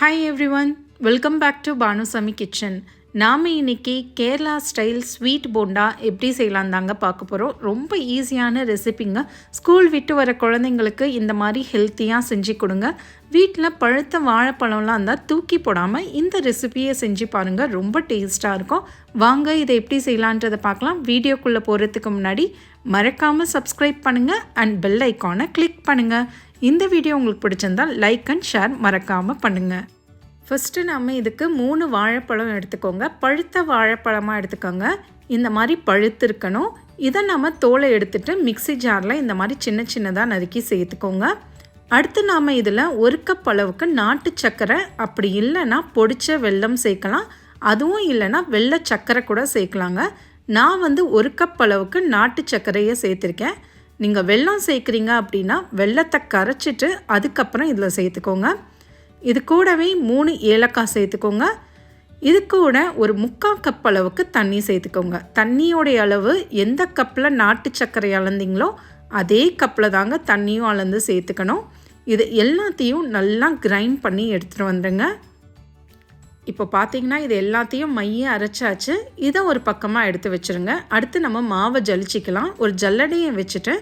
Hi everyone welcome back to Banusami kitchen நாம் இன்னைக்கு Kerala style sweet bonda எப்படி செய்யலாம் தாங்க பார்க்க போகிறோம் ரொம்ப ஈஸியான ரெசிபிங்க ஸ்கூல் விட்டு வர குழந்தைங்களுக்கு இந்த மாதிரி ஹெல்த்தியாக செஞ்சு கொடுங்க. வீட்டில் பழுத்த வாழைப்பழம்லாம் இருந்தால் தூக்கி போடாமல் இந்த ரெசிபியை செஞ்சு பாருங்கள் ரொம்ப டேஸ்ட்டாக இருக்கும். வாங்க இதை எப்படி செய்யலான்றதை பார்க்கலாம். வீடியோக்குள்ளே போகிறதுக்கு முன்னாடி மறக்காமல் சப்ஸ்கிரைப் பண்ணுங்கள் அண்ட் பெல் ஐக்கானை கிளிக் பண்ணுங்கள் இந்த வீடியோ உங்களுக்கு பிடிச்சிருந்தால் லைக் அண்ட் ஷேர் மறக்காமல் பண்ணுங்கள் ஃபஸ்ட்டு நம்ம இதுக்கு மூணு வாழைப்பழம் எடுத்துக்கோங்க. பழுத்த வாழைப்பழமாக எடுத்துக்கோங்க. இந்த மாதிரி பழுத்து இருக்கணும். இதை நம்ம தோலை எடுத்துகிட்டு மிக்சி ஜாரில் இந்த மாதிரி சின்ன சின்னதாக நறுக்கி சேர்த்துக்கோங்க. அடுத்து நாம் இதில் ஒரு கப் அளவுக்கு நாட்டு சர்க்கரை அப்படி இல்லைன்னா பொடிச்ச வெல்லம் சேர்க்கலாம். அதுவும் இல்லைன்னா வெள்ளை சர்க்கரை கூட சேர்க்கலாங்க. நான் வந்து ஒரு கப் அளவுக்கு நாட்டு சர்க்கரையை சேர்த்துருக்கேன். நீங்கள் வெல்லம் சேர்க்குறீங்க அப்படின்னா வெள்ளத்தை கரைச்சிட்டு அதுக்கப்புறம் இதில் சேர்த்துக்கோங்க. இது கூடவே மூணு ஏலக்காய் சேர்த்துக்கோங்க. இது கூட ஒரு முக்கால் கப் அளவுக்கு தண்ணி சேர்த்துக்கோங்க. தண்ணியோடைய அளவு எந்த கப்பில் நாட்டு சர்க்கரை அளந்தீங்களோ அதே கப்பில் தாங்க தண்ணியும் அளந்து சேர்த்துக்கணும். இது எல்லாத்தையும் நல்லா கிரைண்ட் பண்ணி எடுத்துகிட்டு வந்துடுங்க இப்போ பார்த்தீங்கன்னா இது எல்லாத்தையும் மைய அரைச்சாச்சு. இதை ஒரு பக்கமாக எடுத்து வச்சுருங்க. அடுத்து நம்ம மாவை ஜலிச்சிக்கலாம். ஒரு ஜல்லடையை வச்சுட்டு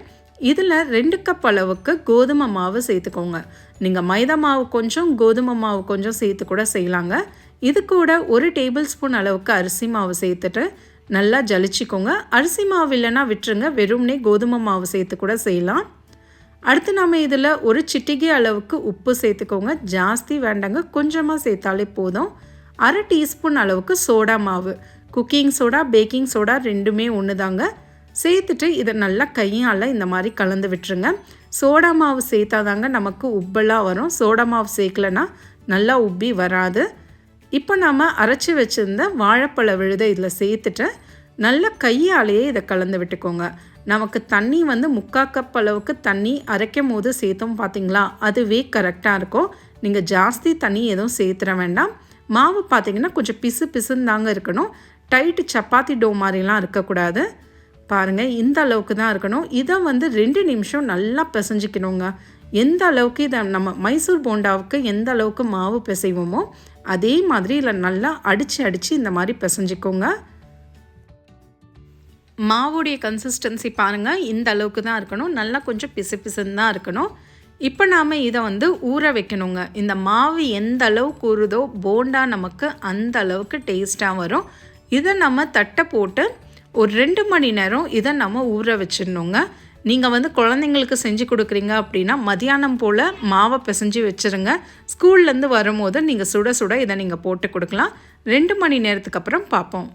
இதில் ரெண்டு கப் அளவுக்கு கோதுமை மாவு சேர்த்துக்கோங்க. நீங்கள் மைதா மாவு கொஞ்சம் கோதுமை மாவு கொஞ்சம் சேர்த்து கூட செய்யலாங்க. இது கூட ஒரு டேபிள் ஸ்பூன் அளவுக்கு அரிசி மாவு சேர்த்துட்டு நல்லா ஜலிச்சிக்கோங்க. அரிசி மாவு இல்லைன்னா விட்டுருங்க. வெறும்னே கோதுமை மாவு சேர்த்து கூட செய்யலாம். அடுத்து நம்ம இதில் ஒரு சிட்டிகை அளவுக்கு உப்பு சேர்த்துக்கோங்க. ஜாஸ்தி வேண்டாங்க. கொஞ்சமாக சேர்த்தாலே போதும். அரை டீஸ்பூன் அளவுக்கு சோடா மாவு. குக்கிங் சோடா பேக்கிங் சோடா ரெண்டுமே ஒன்று தாங்க சேர்த்துட்டு இதை நல்லா கையால் இந்த மாதிரி கலந்து விட்டுருங்க. சோடா மாவு சேர்த்தாதாங்க நமக்கு உப்பெல்லாம் வரும். சோடா மாவு சேர்க்கலனா நல்லா உப்பி வராது. இப்போ நாம் அரைச்சி வச்சுருந்த வாழைப்பழ விழுதை இதில் சேர்த்துட்டு நல்லா கையாலேயே இதை கலந்து விட்டுக்கோங்க. நமக்கு தண்ணி வந்து முக்கா கப் அளவுக்கு தண்ணி அரைக்கும் போது சேர்த்தோம் பார்த்தீங்களா அதுவே கரெக்டாக இருக்கும். நீங்கள் ஜாஸ்தி தண்ணி எதுவும் சேர்த்துற வேண்டாம். மாவு பார்த்தீங்கன்னா கொஞ்சம் பிசு பிசுன்னு தாங்க இருக்கணும். டைட்டு சப்பாத்தி டோ மாதிரிலாம் இருக்கக்கூடாது. பாருங்கள் இந்த அளவுக்கு தான் இருக்கணும். இதை வந்து ரெண்டு நிமிஷம் நல்லா பிசைஞ்சிக்கணுங்க. எந்த அளவுக்கு இதை நம்ம மைசூர் போண்டாவுக்கு எந்த அளவுக்கு மாவு பிசைவோமோ அதே மாதிரி இதில் நல்லா அடித்து அடித்து இந்த மாதிரி பிசைஞ்சிக்கோங்க. மாவுடைய கன்சிஸ்டன்சி பாருங்கள் இந்த அளவுக்கு தான் இருக்கணும். நல்லா கொஞ்சம் பிசு பிசுன்னு தான் இருக்கணும். இப்போ நாம் இதை வந்து ஊற வைக்கணுங்க. இந்த மாவு எந்த அளவுக்கு ஊறுதோ போண்டா நமக்கு அந்த அளவுக்கு டேஸ்ட்டாக வரும். இதை நம்ம தட்டை போட்டு ஒரு ரெண்டு மணி நேரம் இதை நம்ம ஊற வச்சிடணுங்க. நீங்கள் வந்து குழந்தைங்களுக்கு செஞ்சு கொடுக்குறீங்க அப்படின்னா மதியானம் போல் மாவை பிசைஞ்சு வச்சுருங்க. ஸ்கூல்லேருந்து வரும்போது நீங்கள் சுட சுட இதை நீங்கள் போட்டு கொடுக்கலாம். ரெண்டு மணி நேரத்துக்கு அப்புறம் பார்ப்போம்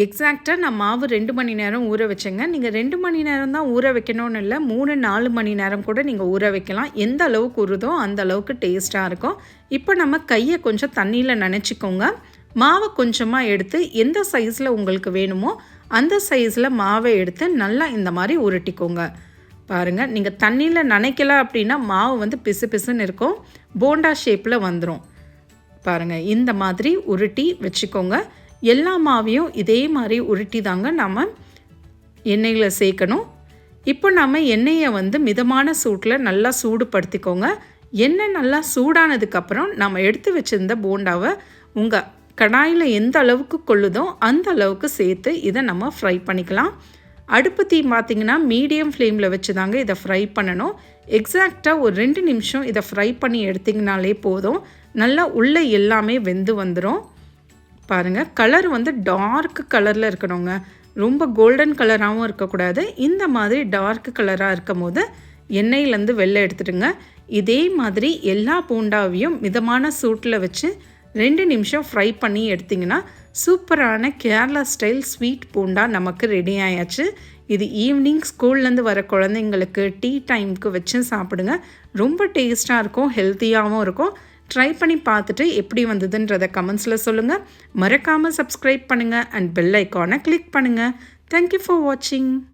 எக்ஸாக்டாக நான் மாவு ரெண்டு மணி நேரம் ஊற வச்சேங்க. நீங்கள் ரெண்டு மணி நேரம் தான் ஊற வைக்கணும்னு இல்லை மூணு நாலு மணி நேரம் கூட நீங்கள் ஊற வைக்கலாம். எந்த அளவுக்கு உருதோ அந்த அளவுக்கு டேஸ்ட்டாக இருக்கும். இப்போ நம்ம கையை கொஞ்சம் தண்ணியில் நினச்சிக்கோங்க. மாவை கொஞ்சமாக எடுத்து எந்த சைஸில் உங்களுக்கு வேணுமோ அந்த சைஸில் மாவை எடுத்து நல்லா இந்த மாதிரி உருட்டிக்கோங்க. பாருங்கள் நீங்கள் தண்ணியில் நினைக்கல அப்படின்னா மாவு வந்து பிசு பிசுன்னு இருக்கும். போண்டா ஷேப்பில் வந்துடும் பாருங்கள் இந்த மாதிரி உருட்டி வச்சுக்கோங்க. எல்லா மாவையும் இதே மாதிரி உருட்டி தாங்க நம்ம எண்ணெயில் சேர்க்கணும். இப்போ நம்ம எண்ணெயை வந்து மிதமான சூட்டில் நல்லா சூடுபடுத்திக்கோங்க. எண்ணெய் நல்லா சூடானதுக்கப்புறம் நம்ம எடுத்து வச்சுருந்த போண்டாவை உங்கள் கடாயில் எந்த அளவுக்கு கொள்ளுதோ அந்த அளவுக்கு சேர்த்து இதை நம்ம ஃப்ரை பண்ணிக்கலாம். அடுப்பு தீ பார்த்திங்கன்னா மீடியம் ஃப்ளேமில் வச்சு தாங்க இதை ஃப்ரை பண்ணணும். எக்ஸாக்டாக ஒரு ரெண்டு நிமிஷம் இதை ஃப்ரை பண்ணி எடுத்திங்கனாலே போதும். நல்லா உள்ளே எல்லாமே வெந்து வந்துடும் பாருங்கள் கலர் வந்து டார்க் கலரில் இருக்கணுங்க. ரொம்ப கோல்டன் கலராகவும் இருக்கக்கூடாது. இந்த மாதிரி டார்க் கலராக இருக்கும் போது எண்ணெயிலேருந்து வெளில எடுத்துடுங்க. இதே மாதிரி எல்லா பூண்டாவையும் மிதமான சூட்டில் வச்சு ரெண்டு நிமிஷம் ஃப்ரை பண்ணி எடுத்திங்கன்னா சூப்பரான கேரளா ஸ்டைல் ஸ்வீட் பூண்டா நமக்கு ரெடி ஆயாச்சு. இது ஈவினிங் ஸ்கூல்லேருந்து வர குழந்தைங்களுக்கு டீ டைமுக்கு வச்சு சாப்பிடுங்க. ரொம்ப டேஸ்ட்டாக இருக்கும் ஹெல்த்தியாகவும் இருக்கும். ட்ரை பண்ணி பார்த்துட்டு எப்படி வந்ததுன்றதை கமெண்ட்ஸில் சொல்லுங்கள் மறக்காமல் சப்ஸ்கிரைப் பண்ணுங்கள் அண்ட் பெல் ஐக்கானை கிளிக் பண்ணுங்கள் தேங்க்யூ ஃபார் வாட்சிங்